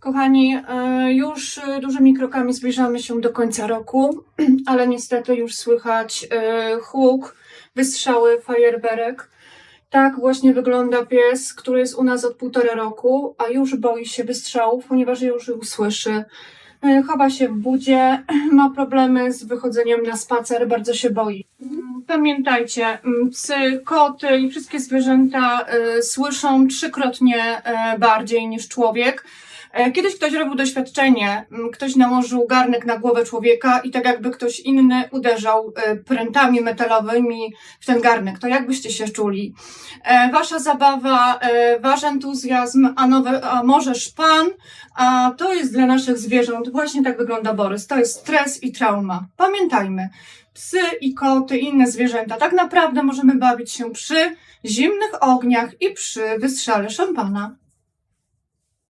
Kochani, e, już e, dużymi krokami zbliżamy się do końca roku, ale niestety już słychać e, huk, wystrzały, fajerwerek. Tak właśnie wygląda pies, który jest u nas od półtora roku, a już boi się wystrzałów, ponieważ już je usłyszy. E, Chowa się w budzie, ma problemy z wychodzeniem na spacer, bardzo się boi. Mm, Pamiętajcie, mm, psy, koty i wszystkie zwierzęta e, słyszą trzykrotnie e, bardziej niż człowiek. E, Kiedyś ktoś robił doświadczenie, m, ktoś nałożył garnek na głowę człowieka i tak jakby ktoś inny uderzał e, prętami metalowymi w ten garnek. To jak byście się czuli? E, Wasza zabawa, e, wasz entuzjazm, a, nowe, a może szpan, a to jest dla naszych zwierząt. Właśnie tak wygląda Borys. To jest stres i trauma. Pamiętajmy, psy i koty inne zwierzęta tak naprawdę możemy bawić się przy zimnych ogniach i przy wystrzale szampana.